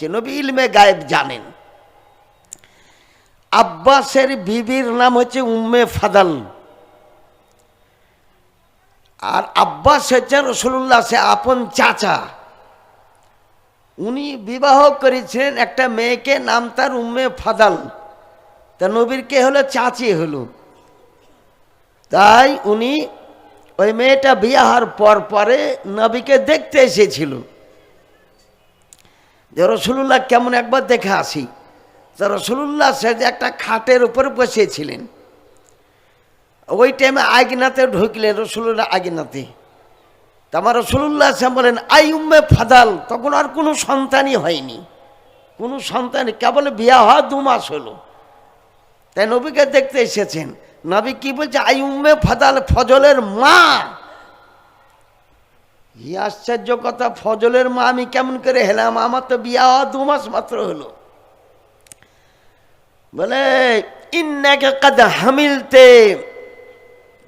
যে নবী ইলমে গায়েব জানেন। আব্বাসের বিবির নাম হচ্ছে উম্মে ফাদাল। আর আব্বাস হচ্ছে রসুল্লাহ সে আপন চাচা। উনি বিবাহ করেছিলেন একটা মেয়েকে, নাম তার উম্মে ফাদাল। তা নবীর কে হলো? চাচি হলো। তাই উনি ওই মেয়েটা বিয়াহার পর পরে নবীকে দেখতে এসেছিল। যে রসুল্লাহ কেমন একবার দেখে আসি। যে রসুল্লাহ সে যে একটা খাটের উপরে বসেছিলেন ওই টাইমে আগিনাতে ঢুকলেন রসুল্লাহ আগিনাতে তা আমার রসুল্লাহ সে বলেন, আই উম্মে ফাদাল, তখন আর কোনো সন্তানই হয়নি। কোনো সন্তান কেবল বিয়া হওয়া দু মাস হলো। তাই নবীকে দেখতে এসেছেন। নবী কি বলছে, আই উম্মে ফাদাল, ফজলের মা। ই আশ্চর্য কথা, ফজলের মা আমি কেমন করে হেলাম? আমার তো বিয়া দু মাস মাত্র হলো। বলে, ইন্নাকে কাদ হামিলতে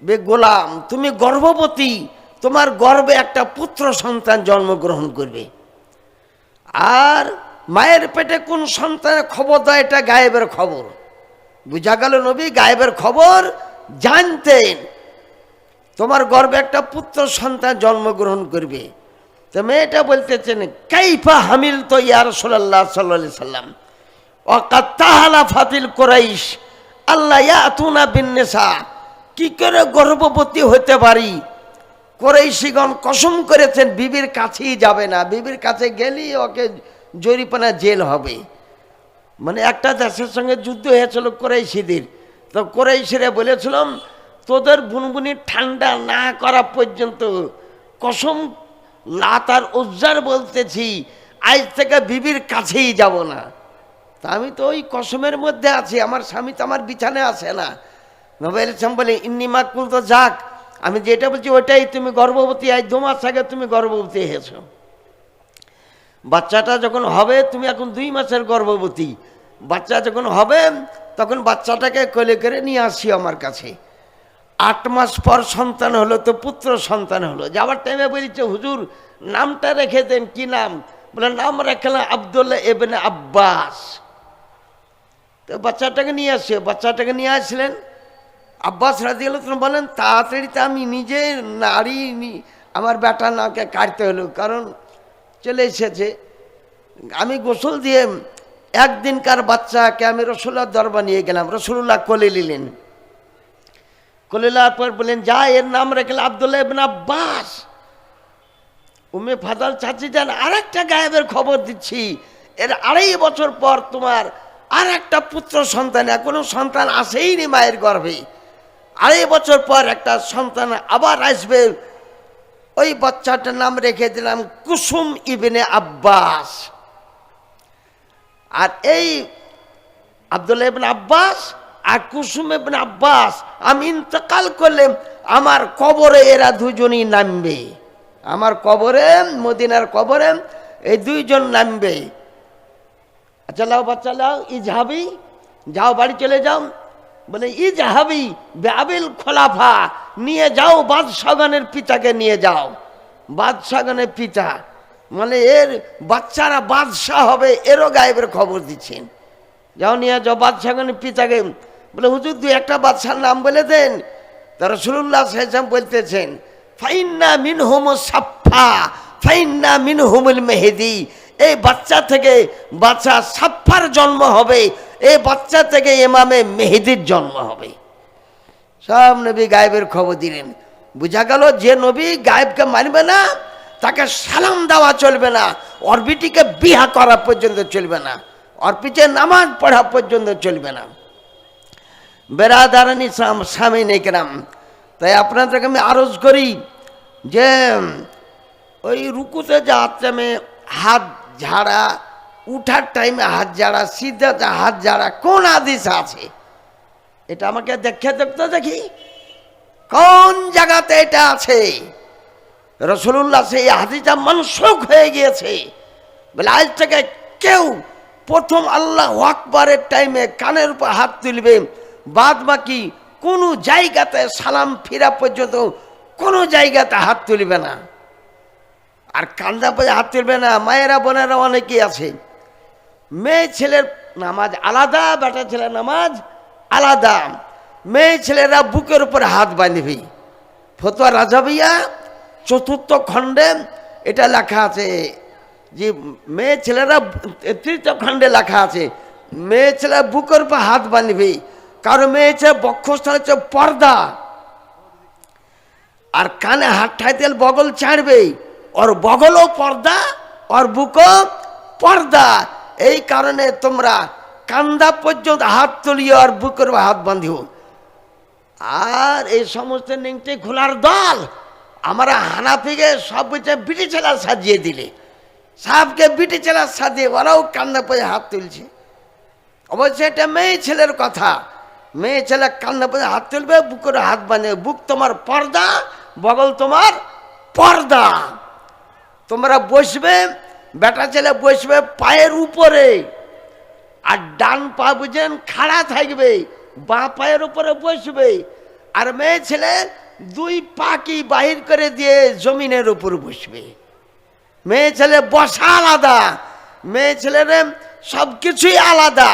বে গোলাম, তুমি গর্ভবতী, তোমার গর্ভে একটা পুত্র সন্তান জন্মগ্রহণ করবে। আর মায়ের পেটে কোন সন্তানের খবর দেয়, এটা গায়েবের খবর। বুঝা গেল নবী, গায়েবের খবর জানতেন। তোমার গর্বে একটা পুত্র সন্তান জন্মগ্রহণ করবে। তো মেয়েটা বলতেছেন, কাইফা হামিল তো ইয়ার সাল্লাহ সাল্লা সাল্লাম? অকাত্তাহালা ফাতিল কোরাইশ আল্লাহ ইয়াতুনা বিন্নেসা। কি করে গর্ভবতী হতে পারি? কোরাইশিগণ কসম করেছেন, বিবির কাছেই যাবে না, বিবির কাছে গেলেই ওকে জরিপানা জেল হবে। মানে একটা দেশের সঙ্গে যুদ্ধ হয়েছিল কোরাইশিদের। তো কোরাইশিরা বলেছিলাম তোদের বুনবুনি ঠান্ডা না করা পর্যন্ত কসম লাতার উজ্জার বলতেছি, আজ থেকে বিবির কাছেই যাব না। তা আমি তো ওই কসমের মধ্যে আছি, আমার স্বামী তো আমার বিছানে আসে না। নবাইল ইসলাম বলে ইন্নি মাকুল তো যাক। আমি যেটা বলছি ওটাই তুমি গর্ভবতী, আজ দু মাস আগে তুমি গর্ভবতী হয়েছ। বাচ্চাটা যখন হবে, তুমি এখন দুই মাসের গর্ভবতী। বাচ্চা যখন হবে, তখন বাচ্চাটাকে কোলে করে নিয়ে আসি আমার কাছে। আট মাস পর সন্তান হলো, তো পুত্র সন্তান হলো। যাওয়ার টাইমে বলছে, হুজুর, নামটা রেখে দেন, কি নাম? বলে, নাম রাখলাম আবদুল্লাহ এবেন আব্বাস। তো বাচ্চাটাকে নিয়ে আসছে বাচ্চাটাকে নিয়ে আসলেন। আব্বাস রাজিয়াল বলেন, তাড়াতাড়ি তো আমি নিজে নারী আমার বেটা নাকে কাটতে হলো, কারণ চলে এসেছে। আমি গোসল দিয়ে একদিনকার বাচ্চাকে আমি রসুল্লাহ দরবার নিয়ে গেলাম রসুল্লাহ কোলে নিলেন। কোলে নেওয়ার পর বললেন যা, এর নাম রেখে আবদুল্লাহ ইবনে আব্বাস। উমে ফাদাল চাচি যান আর একটা গায়েবের খবর দিচ্ছি। এর আড়াই বছর পর তোমার আর একটা পুত্র সন্তান, এখনও সন্তান আসেইনি মায়ের গর্ভে। আড়াই বছর পর একটা সন্তান আবার আসবে। ওই বাচ্চাটার নাম রেখে দিলাম কুসুম ইবনে আব্বাস। আর এই আব্দুল্লাহ ইবনে আব্বাস আর কুসুম আব্বাস, আমি ইন্তকাল করলে আমার কবরে এরা দুজনই নামবে। আমার কবরে, মদিনার কবরে এই দুইজন নামবে। আচ্ছা লাও বাচ্চা, লাও ই যাবি যাও বাড়ি চলে যাও। বলে ই যাহাবি বেআবিল খোলাফা, নিয়ে যাও বাদশাগানের পিতাকে নিয়ে যাও। বাদশাগানের পিতা মানে এর বাচ্চারা বাদশাহ হবে, এরও গায়েবের খবর দিচ্ছেন। যাও, নিয়ে যাও বাদশাগানের পিতাকে। বলে, হুজুর, দুই একটা বাদশার নাম বলে দেন। তারা রসুল্লাহ বলতেছেন, ফাইন্না মিন হোম সাফা ফাইন্না মিন হোমুল মেহেদি। এই বাচ্চা থেকে বাচ্চা সাফার জন্ম হবে, এই বাচ্চা থেকে এমামে মেহেদির জন্ম হবে। সব নবী গায়েবের খবর দিলেন। বোঝা গেল যে নবী গায়েবকে মানবে না, তাকে সালাম দেওয়া চলবে না, অরবিটিকে বিহা করা পর্যন্ত চলবে না অর্পিতে নামাজ পড়া পর্যন্ত চলবে না। বেরাদারানি স্বামী নেকরাম তাই আপনাদেরকে আমি আরজ করি যে, ওই রুকুতে যাওয়ার টাইমে হাত ঝাড়া, উঠার টাইমে হাত ঝাড়া সিদ্ধাতে হাত ঝাড়া, কোন আদেশ আছে? এটা আমাকে দেখে দেখতে দেখি। কোন জায়গাতে এটা আছে? রসুল্লাহ সেই হাদিটা মনসুখ হয়ে গিয়েছে। বলে, আজ থেকে কেউ প্রথম আল্লাহ আকবরের টাইমে কানের উপর হাত তুলবে বাদ বাকি কোনো জায়গাতে সালাম ফিরা পর্যন্ত কোনো জায়গাতে হাত তুলবে না। আর কান্দা পরে হাত তুলবে না, মায়েরা, বোনেরা অনেকেই আছে। মেয়ে ছেলের নামাজ আলাদা, বেটা ছেলের নামাজ আলাদা। মেয়ে ছেলেরা বুকের উপর হাত বাঁধবে। ফতোয়া রাজাবিয়া, চতুর্থ খণ্ডে এটা লেখা আছে যে মেয়ে ছেলেরা তৃতীয় খণ্ডে লেখা আছে, মেয়ে ছেলেরা বুকের উপর হাত বাঁধবে। কারণ মেয়ে ছেলে বক্ষস্থল হচ্ছে পর্দা। আর কানে হাত ঠাইতেল বগল ছাড়বে ওর বগলও পর্দা, ওর বুকও পর্দা। এই কারণে তোমরা কান্দা পর্যন্ত হাত তুলিয়ে আর বুকের হাত বাঁধিও। আর এই সমস্ত নিংটে খোলার দল আমরা হানাফিকে সব বিটি ছেলা সাজিয়ে দিলে। সাহকে বিটি ছেলা সাজিয়ে ওরাও কান্দা পরে হাত তুলছে। অবশ্যই এটা মেয়ে ছেলের কথা। মেয়ে ছেলে কান্দা পরে হাত তুলবে, বুকের হাত বাঁধে বুক তোমার পর্দা, বগল তোমার পর্দা। তোমরা বসবে, বেটা ছেলে বসবে পায়ের উপরে, আর ডান পা বুঝেন খাড়া থাকবে, বাঁ পায়ের উপরে বসবে। আর মেয়ে ছেলে দুই পাকি বাহির করে দিয়ে জমিনের উপর বসবে। মেয়ে ছেলে বসা আলাদা, মেয়ে ছেলের সব কিছুই আলাদা।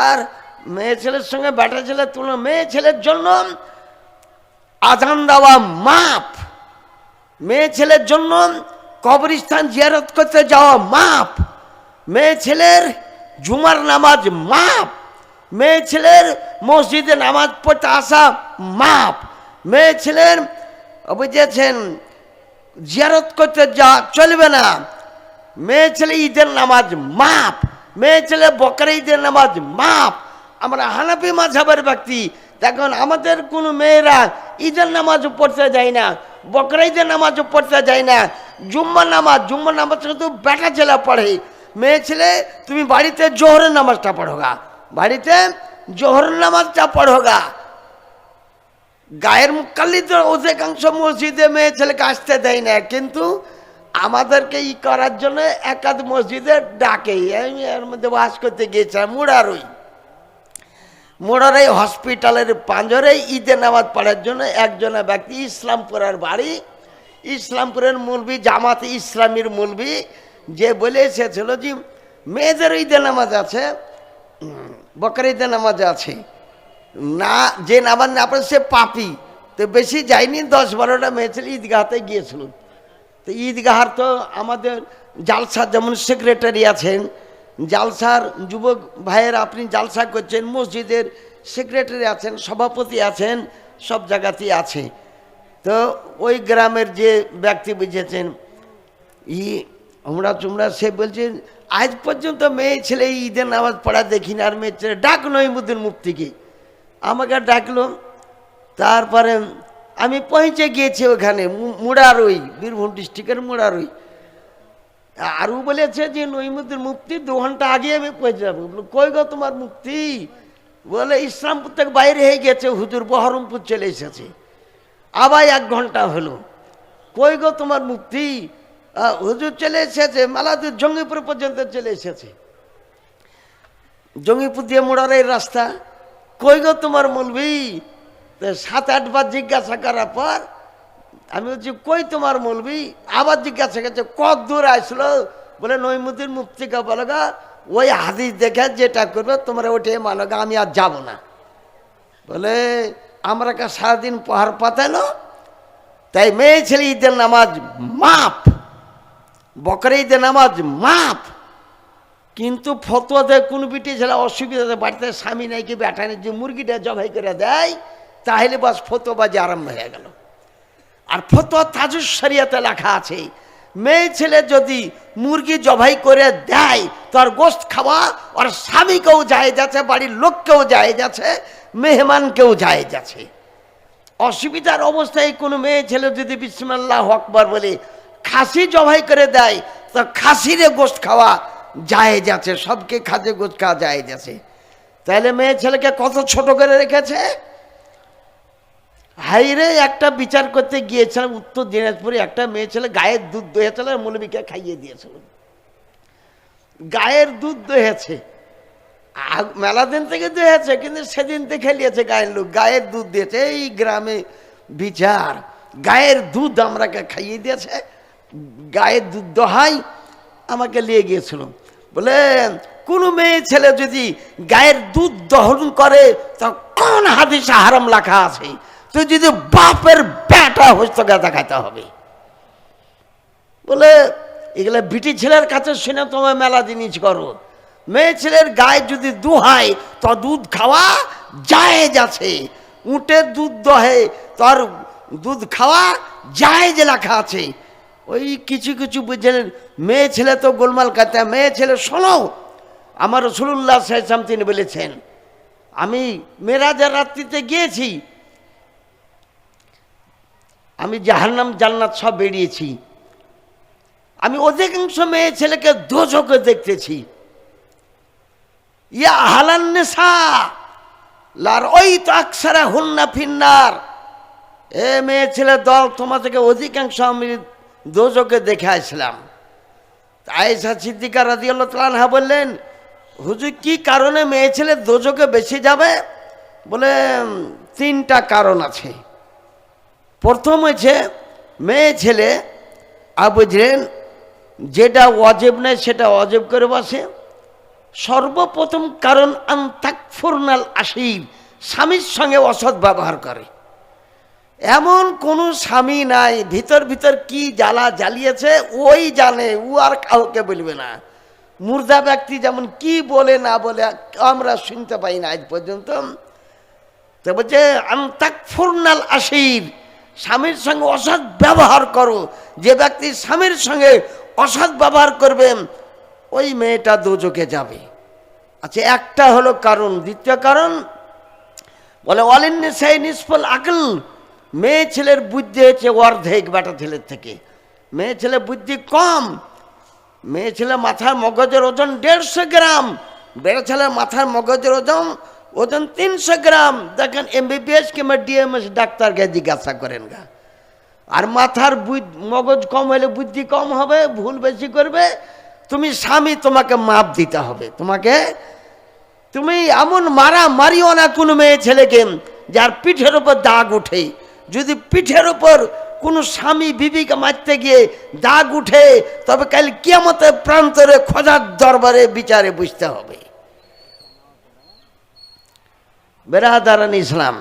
আর মেয়ে ছেলের সঙ্গে বেটা ছেলের তুলনা, মেয়ে ছেলের জন্য আজান দেওয়া মাপ। মেয়ে ছেলের জন্য কবরস্থান জিয়ারত করতে যাওয়া মাপ। মেয়ে ছেলের জুমার নামাজ মাপ। মেয়ে ছেলের মসজিদে নামাজ পড়তে আসা মাপ। মেয়ে ছেলের বুঝেছেন, জিয়ারত করতে যা চলবে না। মেয়ে ছেলে ঈদের নামাজ মাপ। মেয়ে ছেলে বকরা ঈদের নামাজ মাপ। আমরা হানাফি মাঝাবের ব্যক্তি। দেখুন, আমাদের কোনো মেয়েরা ঈদের নামাজও পড়তে যায় না বকরা ঈদের নামাজও পড়তে যায় না জুম্মা নামাজ জুম্মা নামাজ শুধু বেটা ছেলে পড়ে। মেয়ে ছেলে, তুমি বাড়িতে জোহরের নামাজটা পড়োগা বাড়িতে জোহরের নামাজটা পড়োগা গায়ের মুখাল্লিত অধিকাংশ মসজিদে মেয়ে ছেলেকে আসতে দেয় না, কিন্তু আমাদেরকে ই করার জন্য একাধ মসজিদে ডাকে। আমি এর মধ্যে বাস করতে গিয়েছিলাম মুড়ারই। মুড়ারই হসপিটালের পাঁজরে ঈদে নামাজ পড়ার জন্য একজনা ব্যক্তি ইসলামপুরের বাড়ি। ইসলামপুরের মুলবি জামাতে ইসলামীর মুলবি যে বলে এসেছিল যে মেয়েদের ঈদে নামাজ আছে বকর ঈদে নামাজ আছে। না, যে নামাজ না পড়ে সে পাপি। তো বেশি যায়নি, দশ বারোটা মেয়ে ছিল ঈদগাহতে গিয়েছিল। তো ঈদগাহার তো আমাদের জালসার যেমন সেক্রেটারি আছেন জালসার যুবক ভাইয়ের, আপনি জালসা করছেন, মসজিদের সেক্রেটারি আছেন, সভাপতি আছেন, সব জায়গাতেই আছে। তো ওই গ্রামের যে ব্যক্তি বুঝেছেন, ই আমরা তোমরা সে বলছে, আজ পর্যন্ত মেয়ে ছেলে ঈদের নামাজ পড়া দেখি না, আর মেয়ে ছেলে ডাক নইমুদ্দিন মুফতিকে। আমাকে ডাকলো, তারপরে আমি পৌঁছে গিয়েছি ওখানে মুড়ারই, বীরভূম ডিস্ট্রিক্টের মুড়ারই। আরও বলেছে যে নইমুদ্দিন মুক্তি দু ঘণ্টা আগে আমি পৌঁছে যাব। কই গো তোমার মুক্তি বলে, ইসলামপুর থেকে বাইরে হয়ে গেছে, হুজুর বহরমপুর চলে এসেছে। আবার এক ঘণ্টা হলো। কই গো তোমার মুক্তি হুজুর চলে এসেছে, মালাদুর জঙ্গিপুর পর্যন্ত চলে এসেছে। জঙ্গিপুর দিয়ে মোড়ার এই রাস্তা। কই গো তোমার মলবি সাত আটবার জিজ্ঞাসা করার পর আমি বলছি, কই তোমার মলবি আবার জিজ্ঞাসা করছে, কত দূর আসলো? বলে, নৈমুদ্দিন মুফতিকা বলো গা ওই হাদিস দেখে যেটা করবে, তোমরা ওটাই মানো গা আমি আর যাব না। বলে, আমরা কা সারাদিন পাহাড় পাতালো তাই মেয়ে ছেলে ঈদের নামাজ মাপ বকরে ঈদের নামাজ মাপ কিন্তু ফতোয়াতে কোন বিটি ছেলে, অসুবিধা বাড়িতে স্বামী নাই কি বেটা নেই, যে মুরগিটা জবাই করে দেয়, তাহলে বাস ফতোবাজি আরম্ভ হয়ে গেল। আর ফতোয়া তাজুস শরিয়াতে লেখা আছে, মেয়ে ছেলে যদি মুরগি জবাই করে দেয়, তার গোস্ত খাওয়া, আর স্বামীকেও যায় যাচ্ছে, বাড়ির লোককেও যায় যাচ্ছে, মেহমানকেও যায় যাচ্ছে। অসুবিধার অবস্থায় কোনো মেয়ে ছেলে যদি বিসমাল্লাহ আকবর বলে খাসি জবাই করে দেয়, তো খাসিরে গোস্ত খাওয়া যায় যাচ্ছে, সবকে খাদ্য গোস্ত খাওয়া যায় যাচ্ছে। তাহলে মেয়ে ছেলেকে কত ছোট করে রেখেছে? হাইরে একটা বিচার করতে গিয়েছিলাম, উত্তর দিনাজপুরে একটা মেয়ে ছেলে গায়ের দুধ দহেছিল আর মৌলবীকে খাইয়ে দিয়েছিল। গায়ের দুধ দহেছে। মেলা দিন থেকে দিয়েছে কিন্তু সেদিন থেকে নিয়েছে গায়ের লোক। গায়ের দুধ দিয়েছে, এই গ্রামে বিচার। গায়ের দুধ আমরাকে খাইয়ে দিয়েছে, গায়ের দুধ দহাই আমাকে নিয়ে গিয়েছিল। বলে কোনো মেয়ে ছেলে যদি গায়ের দুধ দহন করে, তখন হাদিসে হারাম লেখা আছে। তুই যদি বাপের ব্যাটা হস্তকে দেখাতে হবে। বলে, এগুলো বিটি ছেলের কাছে শুনে তোমার মেলা জিনিস করো। মেয়ে ছেলের গায়ে যদি দুহাই, তো দুধ খাওয়া জায়েজ আছে। উটের দুধ দহে, তার দুধ খাওয়া জায়েজ লেখা আছে। ওই কিছু কিছু বুঝলেন, মেয়ে ছেলে তো গোলমাল কাতে মেয়ে ছেলে শোনো, আমার রসুল্লাহ সাহেব তিনি বলেছেন, আমি মেরাজের রাত্রিতে গিয়েছি আমি জাহান্নাম, জান্নাত সব বেরিয়েছি। আমি অধিকাংশ মেয়ে ছেলেকে দোজকে দেখতেছি। ইয়া হালান্নেসা লার ওই তো আকসারা হুন্না ফিন্নার। এ মেয়ে ছেলে দল তোমাদেরকে অধিকাংশ আমি দোজকে দেখে আসলাম। আয়েশা সিদ্দিকা রাদিয়াল্লাহু তাআলা বললেন, হুজুর, কি কারণে মেয়ে ছেলে দোজকে বেশি যাবে? বলে তিনটা কারণ আছে। প্রথম হচ্ছে মেয়ে ছেলে আর বুঝলেন যেটা অজেব নেয়, সেটা অজেব করে বসে। সর্বপ্রথম কারণ, আন্তাকফুরনাল আসির স্বামীর সঙ্গে অসৎ ব্যবহার করে। এমন কোনো স্বামী নাই, ভিতর ভিতর কি জ্বালা জ্বালিয়েছে, ওই জানে, ও আর কাউকে বলবে না। মুর্দা ব্যক্তি যেমন কি বলে না বলে, আমরা শুনতে পাই না আজ পর্যন্ত। তো বলছে আন্তাকফুরনাল আসির স্বামীর সঙ্গে অসৎ ব্যবহার করো। যে ব্যক্তি স্বামীর সঙ্গে অসৎ ব্যবহার করবে, ওই মেয়েটা দুচোখে যাবে। আচ্ছা একটা হলো কারণ, দ্বিতীয় কারণ বলে অলিন্নে সেই নিষ্ফল আকল, মেয়ে ছেলের বুদ্ধি হচ্ছে অর্ধেক বেটা ছেলের থেকে। মেয়ে ছেলে বুদ্ধি কম, মেয়ে ছেলে মাথার মগজের ওজন দেড়শো গ্রাম বেড়ে ছেলের মাথার মগজের ওজন ওজন তিনশো গ্রাম। দেখেন এমবিবিএস কিংবা ডিএমএস ডাক্তারকে জিজ্ঞাসা করেন গা। আর মাথার মগজ কম হলে বুদ্ধি কম হবে, ভুল বেশি করবে। তুমি স্বামী, তোমাকে মাপ দিতে হবে। তোমাকে তুমি এমন মারা মারিও না কোনো মেয়ে ছেলেকে যার পিঠের উপর দাগ উঠে যদি পিঠের উপর কোনো স্বামী বিবিকে মারতে গিয়ে দাগ উঠে, তবে কাল কিয়ামতের প্রান্তরে খোঁজার দরবারে বিচারে বুঝতে হবে। বেরাদারান ইসলাম।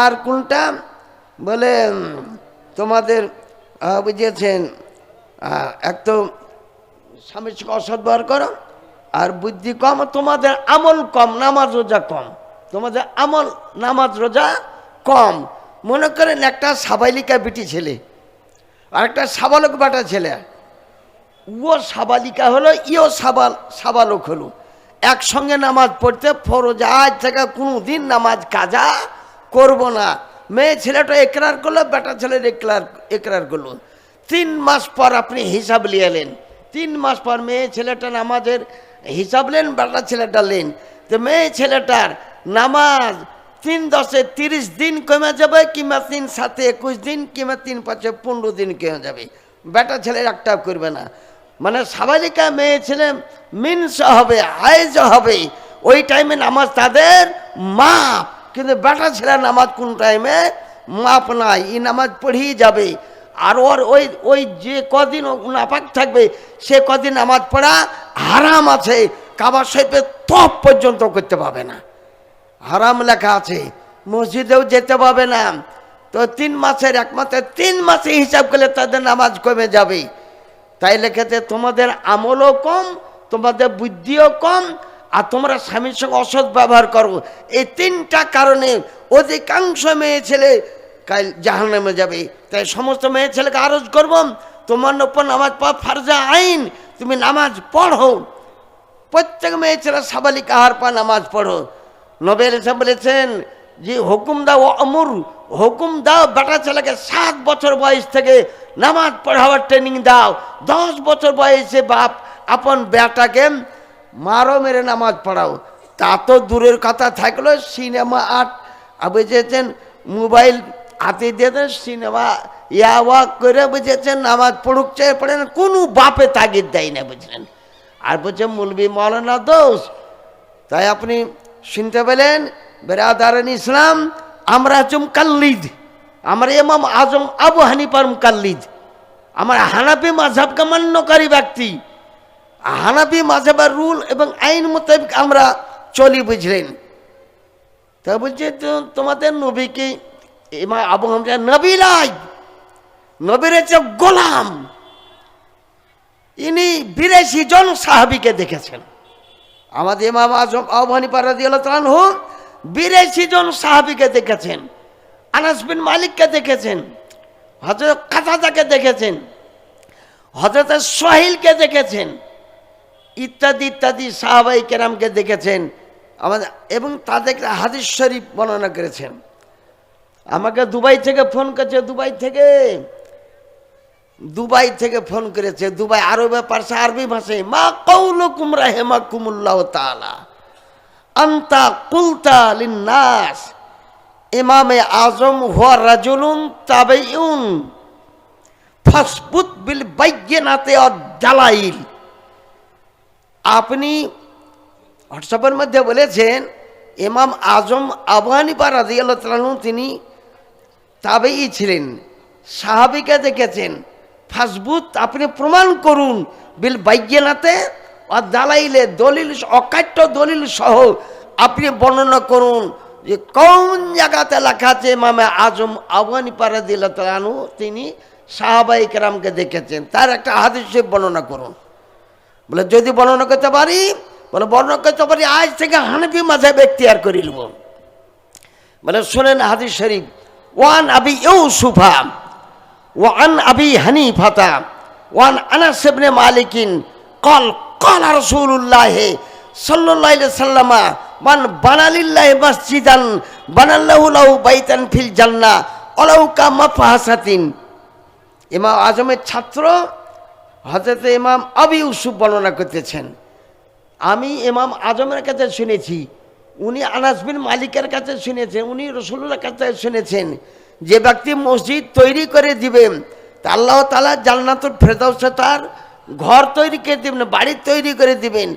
আর কোনটা? বলে তোমাদের বুঝিয়েছেন এক তো স্বামীর সঙ্গে অসদ্ব্যবহার করো, আর বুদ্ধি কম, তোমাদের আমল কম, নামাজ রোজা কম। তোমাদের আমল, নামাজ রোজা কম। মনে করেন একটা সাবালিকা বিটি ছেলে, আর একটা সাবালক বাটা ছেলে। ও সাবালিকা হলো, ইও সাবাল, সাবালক হলো। একসঙ্গে নামাজ পড়তে ফরজ। আজ থেকে কোনো দিন নামাজ কাজা করব না। মেয়ে ছেলেটা একরার করল, বেটা ছেলের একরার একরার করল। তিন মাস পর আপনি হিসাব নিয়ে এলেন তিন মাস পর মেয়ে ছেলেটা নামাজের হিসাব নেন, বেটা ছেলেটা নেন। তো মেয়ে ছেলেটার নামাজ তিন দশে তিরিশ দিন কমে যাবে কিংবা তিন সাথে একুশ দিন কিংবা তিন পাঁচে পনেরো দিন কমে যাবে। বেটা ছেলে একটা করবে না। মানে সাবালিকা মেয়ে ছেলে মিনস হবে, আয়েজ হবে। ওই টাইমে নামাজ তাদের মাপ। কিন্তু বেটা ছেলে নামাজ কোন টাইমে মাপ নাই, এই নামাজ পড়েই যাবে। আর ওর ওই ওই যে কদিন নাপাক থাকবে, সে কদিন নামাজ পড়া হারাম আছে। কাবা শৈপে তপ পর্যন্ত করতে পারবে না। হারাম লেখা আছে। মসজিদেও যেতে পাবে না। তো তিন মাসের, এক মাসে তিন মাসে হিসাব করলে তাদের নামাজ কমে যাবে। তাই লেখেছে, তোমাদের আমলও কম, তোমাদের বুদ্ধিও কম, আর তোমরা স্বামীর সঙ্গে অসৎ ব্যবহার করো। এই তিনটা কারণে অধিকাংশ মেয়ে ছেলে কাল জাহান নামে যাবে। তাই সমস্ত মেয়ে ছেলেকে আরজ করব, তোমার ওপর নামাজ পড়া ফারজা আইন, তুমি নামাজ পড়ো। প্রত্যেক মেয়ে ছেলে সাবালিক আহার পা নামাজ পড়ো। নবের এসে বলেছেন যে হুকুম দাও অমর হুকুম দাও বেটা ছেলেকে সাত বছর বয়স থেকে নামাজ পড়াবার ট্রেনিং দাও। দশ বছর বয়সে বাপ আপন বেটাকে মারো মেরে নামাজ পড়াও। তা তো দূরের কথা থাকল, সিনেমা আর্ট বুঝেছেন, মোবাইল হাতে দিয়ে দেন, সিনেমা ইয়া ওয়াক করে বুঝেছেন, নামাজ পড়ুক, চেয়ে পড়েন, কোনো বাপে তাগিদ দেয় না বুঝলেন। আর বলছে, মুলবি মৌলানা দোষ। তাই আপনি শুনতে পেলেন বেরাদারান ইসলাম, আমরা হচ্ছে মুকাল্লিদ আমরা এমাম আজম আবু হানিপার মুকাল্লিদ। আমার হানাপি মাঝাবকে মান্যকারী ব্যক্তি। হানাপি মাঝাবার রুল এবং আইন মোতাবেক আমরা চলি বুঝলেন। তা বলছে তোমাদের নবীকে এমা আবু হামজা নবী লাই নবীর গোলাম। ইনি বিরাশি জন সাহাবিকে দেখেছেন। আমাদের ইমাম আজম আহ্বানী পারাদিয়াল হোক বিরাশি জন সাহাবিকে দেখেছেন, আনাস বিন মালিককে দেখেছেন হজরত কাতাদাকে দেখেছেন হজরত সোহিলকে দেখেছেন, ইত্যাদি ইত্যাদি সাহাবাই কেরামকে দেখেছেন, আমাদের এবং তাদের হাদিস শরীফ বর্ণনা করেছেন। আমাকে দুবাই থেকে ফোন করেছে, দুবাই থেকে। দুবাই থেকে ফোন করেছে, দুবাই আরবে, পারসা, আরবি ভাষায়, মা কৌলকুম রাহেমা কুমুল্লাহ তালা আন্তা কুলতা লিন্নাস। ইমামে আজম হুয়া রাজুলুন তাবেইউন ফাসবুত বিল বাইয়িনাতে জালাইল আপনি হোয়াটসঅ্যাপের মধ্যে বলেছেন, ইমাম আজম আবহানিপা রাজিয়াল্লাহ তালু তিনি তাবেই ছিলেন, সাহাবিকে দেখেছেন। ফাসবুত আপনি প্রমাণ করুন, বিল বাইজ্ঞানাতে দালাইলে দলিল অকাট্য দলিল সহ আপনি বর্ণনা করুন যে কোন জায়গাতে লেখা আছে মামা আজম আবহানি পারা দিল তানু তিনি সাহাবাই কেরামকে দেখেছেন। তার একটা হাদিস বর্ণনা করুন। বলে, যদি বর্ণনা করতে পারি? বলে, বর্ণনা করতে পারি, আজ থেকে হানফি ব্যক্তি আর করিলব বলে, শোনেন হাদিস শরীফ, ওয়ান আবি ইউসুফা, ওয়ান আবি হানিফাতা, ওয়ান আনাস ইবনে মালিকিন, কল কল রাসূলুল্লাহ সাল্লাল্লাহু আলাইহি সাল্লামা মান বানালিল্লাহ মসজিদান বানাল্লাহু লাহু বাইতান ফিল জান্নাহ ওয়ালাউ কা মাফাহাসাতিন ইমাম আজমের ছাত্র হজরত ইমাম আবি ইউসুফ বর্ণনা করতেছেন। আমি ইমাম আজমের কাছে শুনেছি, উনি আনাস বিন মালিকের কাছে শুনেছেন, উনি রসুল্লার কাছে শুনেছেন, যে ব্যক্তি মসজিদ তৈরি করে দিবেন তা আল্লাহ তালা জান্নাতুল ফেরদাউসে তার ঘর তৈরি করে দিবেন, বাড়ি তৈরি করে দিবেন।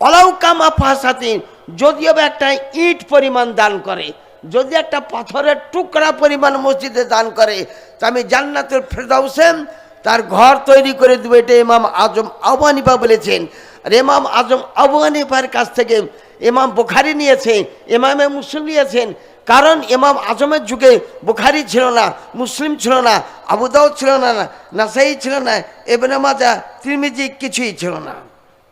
অলাউ কামা ফাঁসাতিন যদিও বা একটা ইট পরিমাণ দান করে, যদি একটা পাথরের টুকরা পরিমাণ মসজিদে দান করে, তা আমি জান্নাতুল ফেরদাউসে তার ঘর তৈরি করে দেবে, এটা ইমাম আজম আবু হানিফা বলেছেন। আর ইমাম আজম আবু হানিফার কাছ থেকে ইমাম বুখারি নিয়েছে ইমামে মুসলিম নিয়েছেন কারণ ইমাম আজমের যুগে বুখারি ছিল না, মুসলিম ছিল না আবুদাও ছিল না নাসাই ছিল না এবেন মাজা তিরমিজি কিছুই ছিল না।